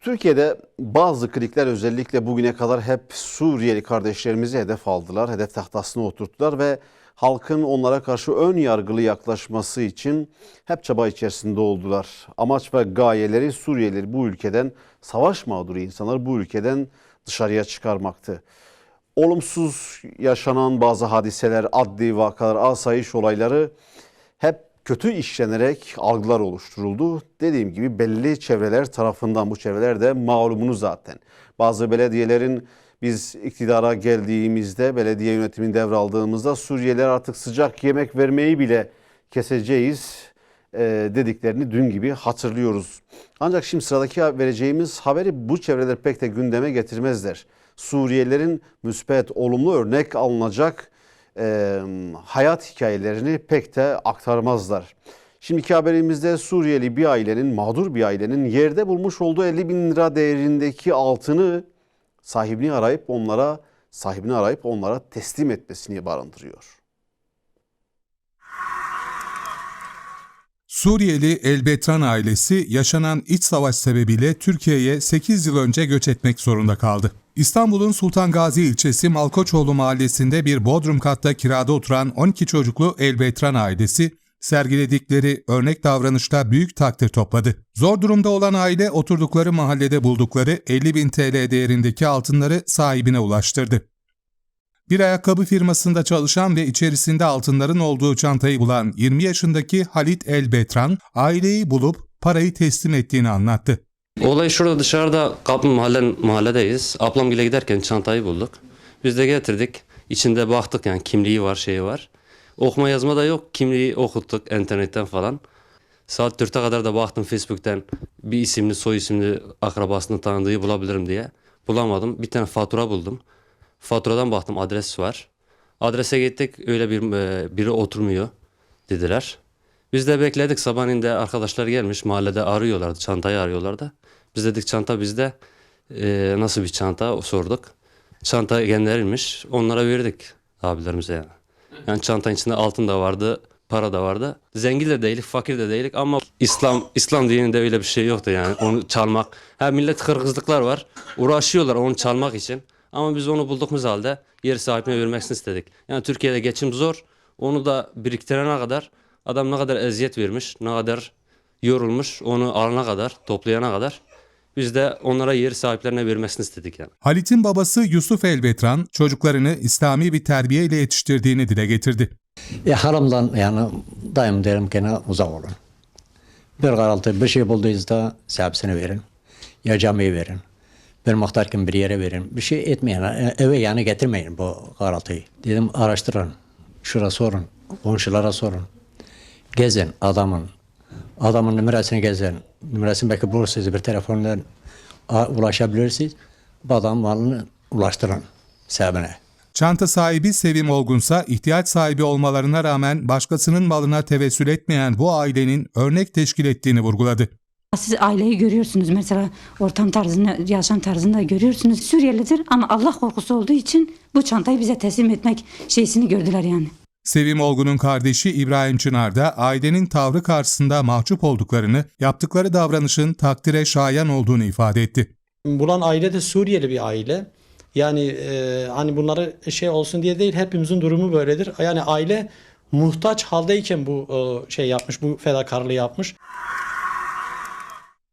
Türkiye'de bazı klikler özellikle bugüne kadar hep Suriyeli kardeşlerimizi hedef aldılar, hedef tahtasına oturttular ve halkın onlara karşı ön yargılı yaklaşması için hep çaba içerisinde oldular. Amaç ve gayeleri Suriyelileri bu ülkeden, savaş mağduru insanları bu ülkeden dışarıya çıkarmaktı. Olumsuz yaşanan bazı hadiseler, adli vakalar, asayiş olayları hep kötü işlenerek algılar oluşturuldu. Dediğim gibi belli çevreler tarafından bu çevreler de malumunuz zaten. Bazı belediyelerin biz iktidara geldiğimizde, belediye yönetimini devraldığımızda Suriyeliler artık sıcak yemek vermeyi bile keseceğiz e, dediklerini dün gibi hatırlıyoruz. Ancak şimdi sıradaki vereceğimiz haberi bu çevreler pek de gündeme getirmezler. Suriyelilerin müspet, olumlu örnek alınacak e, hayat hikayelerini pek de aktarmazlar. Şimdiki haberimizde Suriyeli bir ailenin, mağdur bir ailenin yerde bulmuş olduğu 50 bin lira değerindeki altını sahibini arayıp onlara sahibini arayıp onlara teslim etmesini barındırıyor. Suriyeli Elbetran ailesi yaşanan iç savaş sebebiyle Türkiye'ye 8 yıl önce göç etmek zorunda kaldı. İstanbul'un Sultan Gazi ilçesi Malkoçoğlu mahallesinde bir bodrum katta kirada oturan 12 çocuklu Elbetran ailesi sergiledikleri örnek davranışta büyük takdir topladı. Zor durumda olan aile oturdukları mahallede buldukları 50 bin TL değerindeki altınları sahibine ulaştırdı. Bir ayakkabı firmasında çalışan ve içerisinde altınların olduğu çantayı bulan 20 yaşındaki Halit El Betran, aileyi bulup parayı teslim ettiğini anlattı. Olay şurada dışarıda kapı mahallen, mahalledeyiz. Ablamgile giderken çantayı bulduk. Biz de getirdik. İçinde baktık yani kimliği var şeyi var. Okuma yazma da yok. Kimliği okuttuk internetten falan. Saat 4'e kadar da baktım Facebook'ten bir isimli soy isimli akrabasını tanıdığı bulabilirim diye. Bulamadım. Bir tane fatura buldum. Faturadan baktım adres var. Adrese gittik öyle bir e, biri oturmuyor dediler. Biz de bekledik sabahleyin de arkadaşlar gelmiş mahallede arıyorlardı çantayı arıyorlardı. Biz dedik çanta bizde E, nasıl bir çanta sorduk. Çanta gönderilmiş onlara verdik abilerimize yani. Yani çantanın içinde altın da vardı para da vardı. Zengin de değilik fakir de değilik ama İslam İslam dininde öyle bir şey yoktu yani onu çalmak. Ha millet kırgızlıklar var uğraşıyorlar onu çalmak için. Ama biz onu bulduğumuz halde yer sahibine vermesini istedik. Yani Türkiye'de geçim zor. Onu da biriktirene kadar adam ne kadar eziyet vermiş, ne kadar yorulmuş onu alana kadar, toplayana kadar biz de onlara yer sahiplerine vermesini istedik yani. Halit'in babası Yusuf El Betran, çocuklarını İslami bir terbiye ile yetiştirdiğini dile getirdi. E, haramdan yani daim derim ki ne uzak olun. Bir karaltı bir şey bulduğunuzda sebebini verin. Ya camiye verin. Bir muhtarken bir yere verin. Bir şey etmeyin. e, Eve yani getirmeyin bu karaltıyı. Dedim araştırın. Şura sorun. Komşulara sorun. Gezin adamın. Adamın numarasını gezin. Numarasını belki bulursunuz bir telefonla ulaşabilirsiniz. Bu adam malını ulaştırın sebebine. Çanta sahibi Sevim Olgunsa ihtiyaç sahibi olmalarına rağmen başkasının malına tevessül etmeyen bu ailenin örnek teşkil ettiğini vurguladı. Siz aileyi görüyorsunuz mesela ortam tarzını, yaşam tarzını da görüyorsunuz. Suriyelidir ama Allah korkusu olduğu için bu çantayı bize teslim etmek şeysini gördüler yani. Sevim Olgun'un kardeşi İbrahim Çınar da ailenin tavrı karşısında mahcup olduklarını, yaptıkları davranışın takdire şayan olduğunu ifade etti. Bulan aile de Suriyeli bir aile. Yani e, hani bunları şey olsun diye değil hepimizin durumu böyledir. Yani aile muhtaç haldeyken bu e, şey yapmış, bu fedakarlığı yapmış.